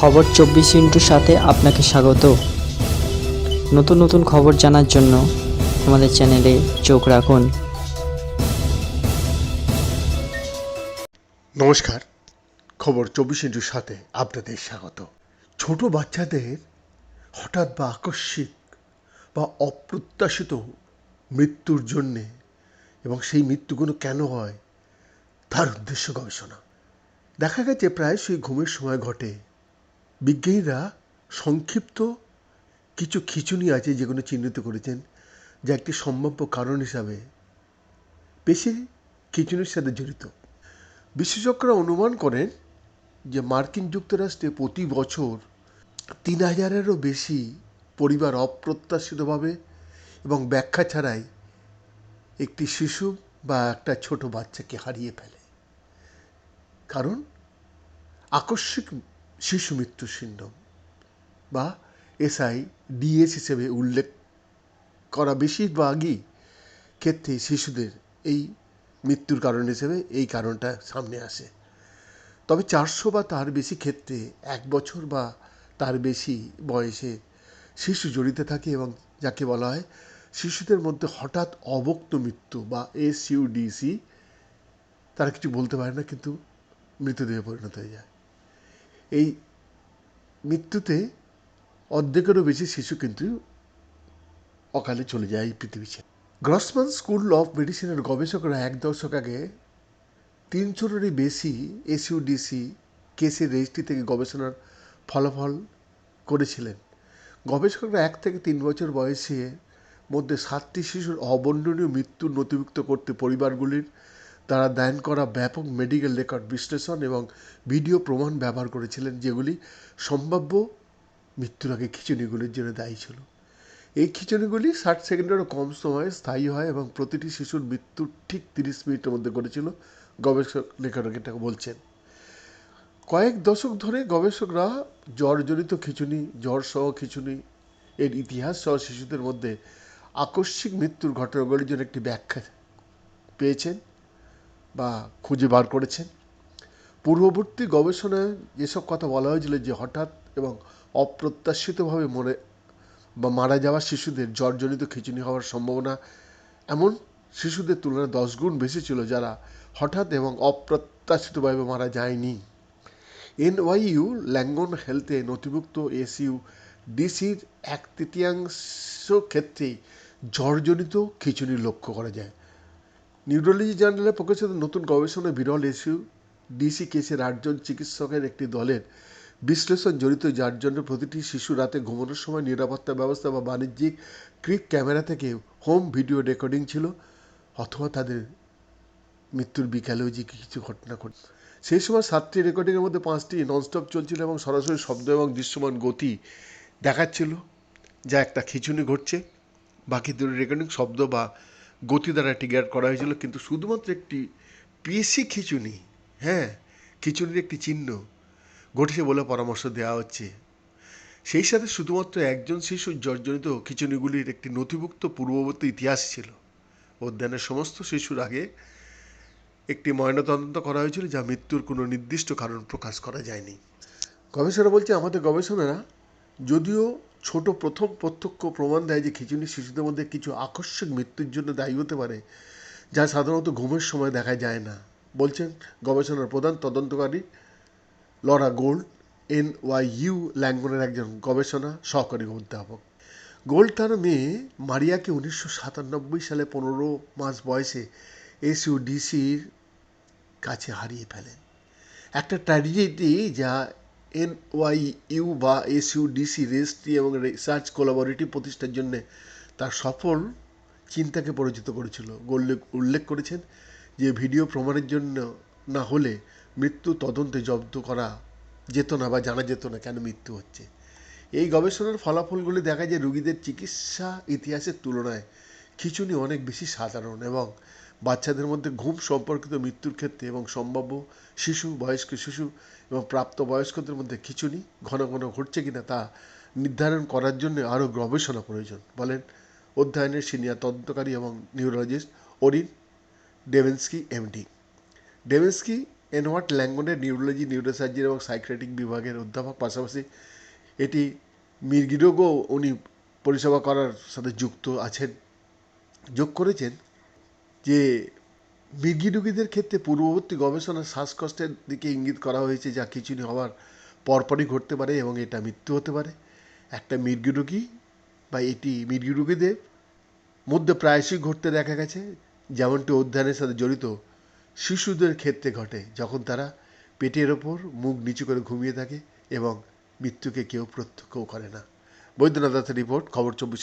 খবর চব্বিশ ইন্টুর সাথে আপনাকে স্বাগত। নতুন নতুন খবর জানার জন্য আমাদের চ্যানেলে চোখ রাখুন। নমস্কার, খবর চব্বিশ ইন্টুর সাথে আপনাদের স্বাগত। ছোট বাচ্চাদের হঠাৎ বা আকস্মিক বা অপ্রত্যাশিত মৃত্যুর জন্যে এবং সেই মৃত্যুগুলো কেন হয়, তার উদ্দেশ্য গবেষণা। দেখা গেছে প্রায়শই ঘুমের সময় ঘটে বিজ্ঞানীরা সংক্ষিপ্ত কিছু খিচুনি আছে যেগুলো চিহ্নিত করেছেন, যা একটি সম্ভাব্য কারণ হিসাবে পেশি খিচুনির সাথে জড়িত। বিশেষজ্ঞরা অনুমান করেন যে মার্কিন যুক্তরাষ্ট্রে প্রতি বছর তিন হাজারেরও বেশি পরিবার অপ্রত্যাশিতভাবে এবং ব্যাখ্যা ছাড়াই একটি শিশু বা একটা ছোট বাচ্চাকে হারিয়ে ফেলে। কারণ আকস্মিক শিশু মৃত্যু সিন্ড্রোম বা এসআই ডিএস হিসেবে উল্লেখ করা বেশিরভাগই ক্ষেত্রে শিশুদের এই মৃত্যুর কারণ হিসেবে এই কারণটা সামনে আসে। তবে চারশো বা তার বেশি ক্ষেত্রে এক বছর বা তার বেশি বয়সে শিশু জড়িত থাকে এবং যাকে বলা হয় শিশুদের মধ্যে হঠাৎ অবক্ত মৃত্যু বা এস ইউডিসি তারা কিছু বলতে পারে না কিন্তু মৃতদেহে পরিণত হয়ে যায়। এই মৃত্যুতে অর্ধেকেরও বেশি শিশু কিন্তু অকালে চলে যায় এই পৃথিবী ছেড়ে গ্রসমান স্কুল অফ মেডিসিনের গবেষকরা এক দশক আগে তিনশোরই বেশি এসইউডিসি কেসের রেজিস্ট্রি থেকে গবেষণার ফলাফল করেছিলেন। গবেষকরা এক থেকে তিন বছর বয়সে মধ্যে সাতটি শিশুর অবর্ণনীয় মৃত্যুর নথিভুক্ত করতে পরিবারগুলির দ্বারা দান করা ব্যাপক মেডিকেল রেকর্ড বিশ্লেষণ এবং ভিডিও প্রমাণ ব্যবহার করেছিলেন যেগুলি সম্ভাব্য মৃত্যুর আগে খিচুনিগুলির জন্য দায়ী ছিল। এই খিচুনিগুলি ষাট সেকেন্ডেরও কম সময়ে স্থায়ী হয় এবং প্রতিটি শিশুর মৃত্যুর ঠিক তিরিশ মিনিটের মধ্যে করেছিল গবেষক, লেখক এটা বলছেন। কয়েক দশক ধরে গবেষকরা জ্বরজনিত খিচুনি জ্বরসহ খিচুনি এর ইতিহাস সহ শিশুদের মধ্যে আকস্মিক মৃত্যুর ঘটনাগুলির জন্য একটি ব্যাখ্যা পেয়েছেন। বা খুঁজে বার করেছেন। পূর্ববর্তী গবেষণায় যেসব কথা বলা হয়েছিল যে হঠাৎ এবং অপ্রত্যাশিতভাবে মরে বা মারা যাওয়া শিশুদের জ্বরজনিত খিচুনি হওয়ার সম্ভাবনা এমন শিশুদের তুলনায় দশ গুণ বেশি ছিল যারা হঠাৎ এবং অপ্রত্যাশিতভাবে মারা যায়নি। এনওয়াইইউ, ল্যাঙ্গন হেলথে নথিভুক্ত এসইউ, ডিসির এক তৃতীয়াংশ ক্ষেত্রেই জ্বরজনিত খিচুনি লক্ষ্য করা যায়। নিউরোলজি জার্নালে প্রকাশিত নতুন গবেষণায় বিরল এসইউ ডিসি কেসের আটজন চিকিৎসকের একটি দলের বিশ্লেষণ জড়িত, যার জন্য প্রতিটি শিশু রাতে ঘুমানোর সময় নিরাপত্তা ব্যবস্থা বা বাণিজ্যিক ক্রিক ক্যামেরা থেকে হোম ভিডিও রেকর্ডিং ছিল অথবা তাদের মৃত্যুর বিকালেও যে কিছু ঘটনা ঘট। সেই সময় সাতটি রেকর্ডিংয়ের মধ্যে পাঁচটি ননস্টপ চলছিল এবং সরাসরি শব্দ এবং দৃশ্যমান গতি দেখাচ্ছিল, যা একটা খিচুনি ঘটছে। বাকি দুটো রেকর্ডিং শব্দ বা গতি দ্বারা টিগার করা হয়েছিল, কিন্তু শুধুমাত্র একটি পিএসসি খিচুনি হ্যাঁ খিচুনির একটি চিহ্ন ঘটেছে বলে পরামর্শ দেওয়া হচ্ছে। সেই সাথে শুধুমাত্র একজন শিশুর জর্জরিত খিচুনিগুলির একটি নথিভুক্ত পূর্ববর্তী ইতিহাস ছিল। অধ্যয়নের সমস্ত শিশুর আগে একটি ময়নাতদন্ত করা হয়েছিল, যা মৃত্যুর কোনো নির্দিষ্ট কারণ প্রকাশ করা যায়নি। গবেষণা বলছে, আমাদের গবেষণারা যদিও ছোট প্রথম প্রত্যক্ষ প্রমাণ দেয় যে খিচুনি শিশুদের মধ্যে কিছু আকস্মিক মৃত্যুর জন্য দায়ী হতে পারে, যা সাধারণত ঘুমের সময় দেখা যায় না। বলছেন গবেষণার প্রধান তদন্তকারী Laura Gold, N Y U ল্যাঙ্গনের একজন গবেষণা সহকারী অধ্যাপক। গোল্ড তার মেয়ে মারিয়াকে উনিশশো সাতানব্বই সালে পনেরো মাস বয়সে এসইউডিসির কাছে হারিয়ে ফেলেন। একটা ট্র্যাজেডি যা এন ওয়াই ইউ বা এসইউডিসি রেজিস্ট্রি এবং রিসার্চ কোলাবরেটিভ প্রতিষ্ঠার জন্য তার সফল চিন্তাকে পরিচিত করেছিল। গোল্ড উল্লেখ করেছেন যে, ভিডিও প্রমাণের জন্য না হলে মৃত্যু তদন্তে জব্দ করা যেত না বা জানা যেত না কেন মৃত্যু হচ্ছে। এই গবেষণার ফলাফলগুলি দেখা যায় রোগীদের চিকিৎসা ইতিহাসের তুলনায় খিচুনি অনেক বেশি সাধারণ এবং বাচ্চাদের মধ্যে ঘুম সম্পর্কিত মৃত্যুর ক্ষেত্রে এবং সম্ভাব্য শিশু, বয়স্ক শিশু এবং প্রাপ্তবয়স্কদের মধ্যে খিচুনি ঘন ঘন ঘটছে কিনা তা নির্ধারণ করার জন্য আরও গবেষণা প্রয়োজন, বলেন অধ্যয়নের সিনিয়র তদন্তকারী এবং neurologist Orrin Devinsky, MD. Devinsky এনওয়ার্ট ল্যাঙ্গনের নিউরোলজি, নিউরোসার্জারি এবং সাইক্রেটিক বিভাগের অধ্যাপক, পাশাপাশি এটি মির্গি রোগও উনি পরিষেবা করার সাথে যুক্ত আছেন। যোগ করেছেন যে রোগীদের ক্ষেত্রে পূর্ববর্তী গবেষণায় শ্বাসকষ্টের দিকে ইঙ্গিত করা হয়েছে যা খিচুড়ি হওয়ার পরপরই ঘটতে পারে এবং এটা মৃত্যু হতে পারে। একটা রোগী বা এটি রোগীদের মধ্যে প্রায়শই ঘটতে দেখা গেছে, যেমনটি অধ্যয়নের সাথে জড়িত শিশুদের ক্ষেত্রে ঘটে, যখন তারা পেটের ওপর মুখ নিচু করে ঘুমিয়ে থাকে এবং মৃত্যুকে কেউ প্রত্যক্ষও করে না। বৈদ্যনাথ রিপোর্ট, খবর চব্বিশ